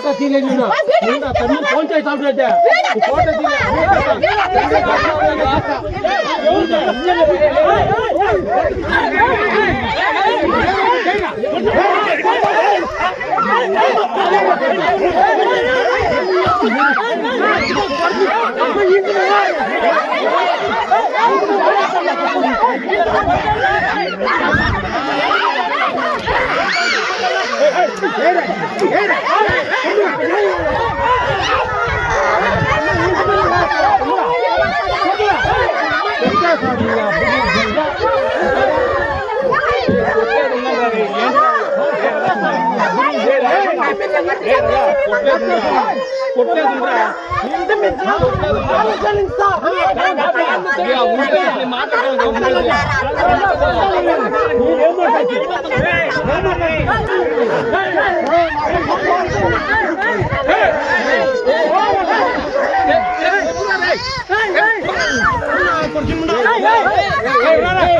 Photo తీయలేదు నేను phone చేసి తాగుతుంటే ఫోటో తీయలేదు ஏற ஏற ஏற కొడుకు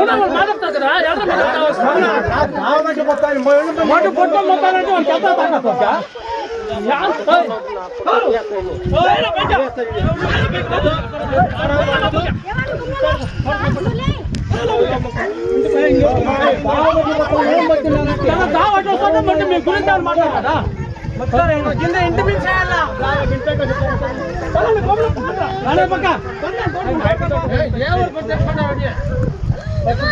ನೀನು ನಿನ್ನ ತಮ್ಮ ಫೋನ್ ಚೈ ಸಾಲ್ಬಿಟ್ಟೆ ಫೋಟೋ మీ గురించి మాట్లాడదా కింద ఇంటి మీద పక్క Hey!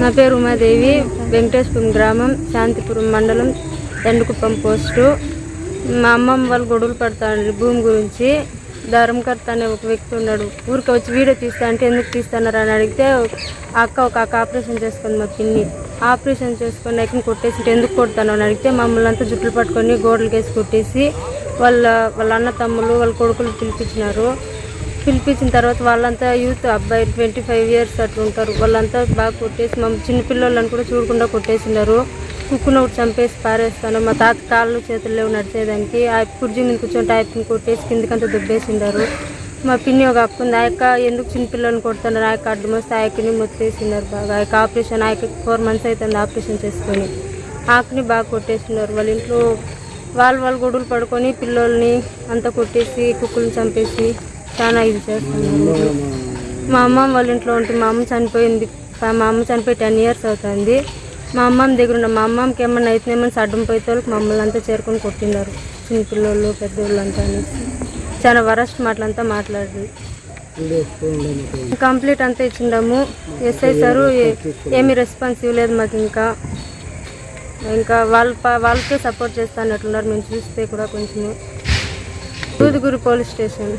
నా పేరు ఉమాదేవి వెంకటేశ్వరం గ్రామం శాంతిపురం మండలం ఎండుకుప్పం పోస్టు. మా అమ్మమ్మ వాళ్ళు గొడవలు పడతాండ్రి భూమి గురించి. ధర్మకర్త అనే ఒక వ్యక్తి ఉన్నాడు. ఊరికి వచ్చి వీడియో తీస్తా అంటే ఎందుకు తీస్తున్నారు అని అడిగితే అక్క ఒక అక్క ఆపరేషన్ చేసుకుంది మా పిన్ని. ఆపరేషన్ చేసుకుని ఎక్కడ కొట్టేసి ఎందుకు కొడతాను అని అడిగితే మమ్మల్ని అంతా జుట్లు పట్టుకొని గోడలకేసి కొట్టేసి వాళ్ళ వాళ్ళ అన్న తమ్ముళ్ళు వాళ్ళ కొడుకులు పిలిపించినారు. పిలిపించిన తర్వాత వాళ్ళంతా యూత్ అబ్బాయి ట్వంటీ ఫైవ్ ఇయర్స్ అట్లా ఉంటారు. వాళ్ళంతా బాగా కొట్టేసి మా చిన్నపిల్లలను కూడా చూడకుండా కొట్టేసినారు. కుక్కును ఒకటి చంపేసి పారేస్తాను. మా తాత కాళ్ళు చేతుల్లో లేవు నడిచేదానికి. ఆ కుర్జీ మీద కూర్చొని ఆయప్పని కొట్టేసి కిందకంతా దుబ్బేసిండారు. మా పిన్ని ఒక అక్క ఉంది. ఆ యొక్క ఎందుకు చిన్నపిల్లలను కొడుతున్నారు? ఆ యొక్క అడ్డు వస్తే ఆ యొక్కని మొత్తేసినారు బాగా. ఆ యొక్క ఆపరేషన్ ఆ యొక్క ఫోర్ మంత్స్ అవుతుంది ఆపరేషన్ చేసుకొని. ఆకుని బాగా కొట్టేసినారు. వాళ్ళ ఇంట్లో వాళ్ళు వాళ్ళు గొడవలు పడుకొని పిల్లల్ని అంతా కొట్టేసి కుక్కులను చంపేసి చాలా ఇది చేస్తున్నారు మా అమ్మమ్మ వాళ్ళ ఇంట్లో ఉంటుంది మా అమ్మ చనిపోయింది. మా అమ్మ చనిపోయి టెన్ ఇయర్స్ అవుతుంది. మా అమ్మమ్మ దగ్గర ఉన్న మా అమ్మమ్మకి ఏమన్నా అయితే ఏమన్నా సడ్డం పోతే వాళ్ళకి మమ్మల్ని అంతా చేరుకొని కొట్టినారు చిన్న పిల్లోళ్ళు పెద్దోళ్ళు అంతా అనేసి చాలా వరస్ట్ మాటలంతా మాట్లాడరు కంప్లీట్ అంతా ఇచ్చిండము. ఎస్ఐ సారు ఏ- ఏమీ రెస్పాన్స్ ఇవ్వలేదు మాకు ఇంకా. ఇంకా వాళ్ళ వాళ్ళకే సపోర్ట్ చేస్తానట్లున్నారు మేము చూస్తే కూడా కొంచెము. దూదుగురి పోలీస్ స్టేషన్.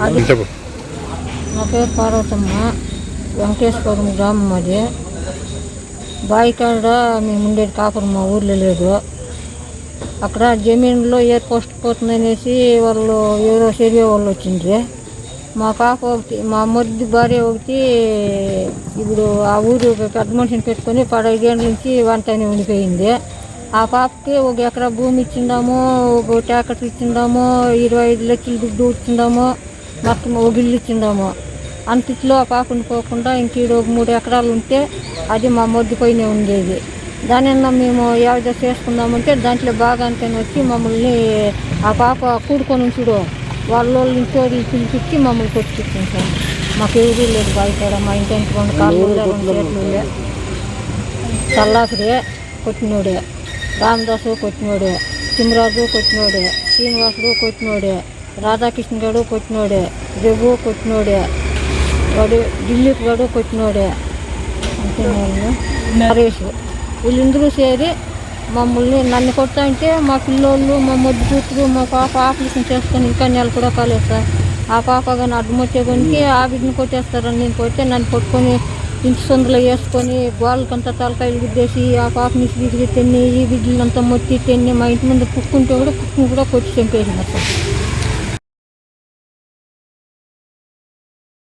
నా పేరు పార్వతమ్మ వెంకటేశ్వరం గ్రామం అది బావి కాడ మేము ఉండేది కాపురం మా ఊర్లో లేదు. అక్కడ జమీన్లో ఎయిర్ పోస్ట్ పోతుందనేసి వాళ్ళు ఎవరో సర్వే వాళ్ళు వచ్చిండ్రి. మా పాప ఒకటి మా మొద్దు భార్య ఒకటి ఇప్పుడు ఆ ఊరు పెద్ద మనిషిని పెట్టుకొని పదహైదేళ్ళ నుంచి వంటనే ఉండిపోయింది. ఆ పాపకి ఒక ఎకరా భూమి ఇచ్చిండాము ఒక ట్యాకెట్ ఇచ్చిండాము ఇరవై ఐదు లక్షలు దుడ్డు ఇచ్చిండాము మొత్తం ఒక ఇల్లు ఇచ్చిండాము అంతట్లో ఆ పాప ఉండిపోకుండా ఇంక ఈడ ఒక మూడు ఎకరాలు ఉంటే అది మా మొద్దు పైనే ఉండేది. దానిన్న మేము ఏదో చేసుకుందామంటే దాంట్లో భాగానికని వచ్చి మమ్మల్ని ఆ పాప కూడుకొని చూడు వాళ్ళ ఇంట్లో పిలిపించి మమ్మల్ని కొట్టించింది సార్ మాకు ఎవరు లేదు బాగుతాడ మా ఇంటి రెండు కాళ్ళు రెండు చేతులు ఉండే. చల్లాసుడే కొట్టినోడే. రామదాసు కొట్టినోడే. సింహరాజు కొట్టినోడే. శ్రీనివాసుడు కొట్టినోడే. రాధాకృష్ణ గడు కొట్టినోడే జగ్గు కొట్టినోడే వాడు దిలీప్ గడు కొట్టినోడే అంతే నరేష్ వీళ్ళందరూ చేరి మమ్మల్ని నన్ను కొడతా అంటే మా పిల్లోళ్ళు మా మొద్దు కూతురు మా పాప ఆపరేషన్ చేసుకొని ఇంకా నెల కూడా కాలేదు సార్ ఆ పాప కానీ అడ్డమొచ్చే కొనికి ఆ బిడ్డను కొట్టేస్తారని నేను కొడితే నన్ను పట్టుకొని ఇంటి సొందులో వేసుకొని గోళ్ళకంతా తలకాయలు గుద్దేసి ఆ పాపని బిడ్డలు తిన్ని ఈ బిడ్డలంతా మొత్తి తిన్ని మా ఇంటి ముందు కుక్కుంటే కూడా కుక్కుని కూడా కొట్టి చంపేసినారు సార్